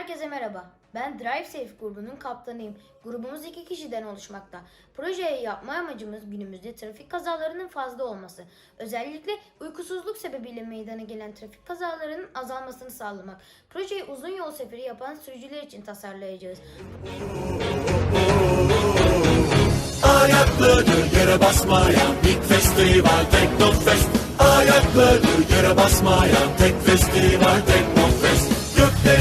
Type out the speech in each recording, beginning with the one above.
Herkese merhaba. Ben DriveSafe grubunun kaptanıyım. Grubumuz iki kişiden oluşmakta. Projeyi yapma amacımız günümüzde trafik kazalarının fazla olması. Özellikle uykusuzluk sebebiyle meydana gelen trafik kazalarının azalmasını sağlamak. Projeyi uzun yol seferi yapan sürücüler için tasarlayacağız. Ayakları yere basmayan Big Festival Teknofest Ayakları yere basmayan Tek festival Teknofest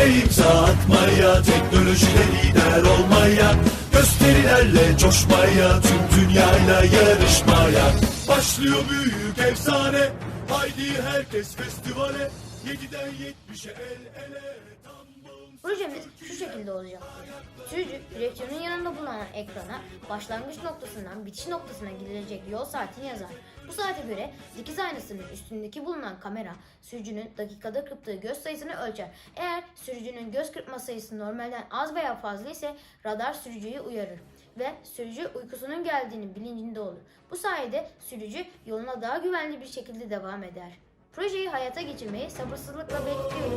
imza atmaya Teknolojide lider olmaya Gösterilerle coşmaya Tüm dünyayla yarışmaya. Başlıyor büyük efsane Haydi herkes festivale 7'den 70'e el ele Tam bağımsız şu şekilde olacaktır. Sürücü direksiyonun yanında bulunan ekrana başlangıç noktasından bitiş noktasına gidilecek yol saatini yazar. Bu saate göre dikiz aynasının üstündeki bulunan kamera sürücünün dakikada kırptığı göz sayısını ölçer. Eğer sürücünün göz kırpma sayısı normalden az veya fazla ise radar sürücüyü uyarır ve sürücü uykusunun geldiğini bilincinde olur. Bu sayede sürücü yoluna daha güvenli bir şekilde devam eder. Projeyi hayata geçirmeyi sabırsızlıkla bekliyoruz.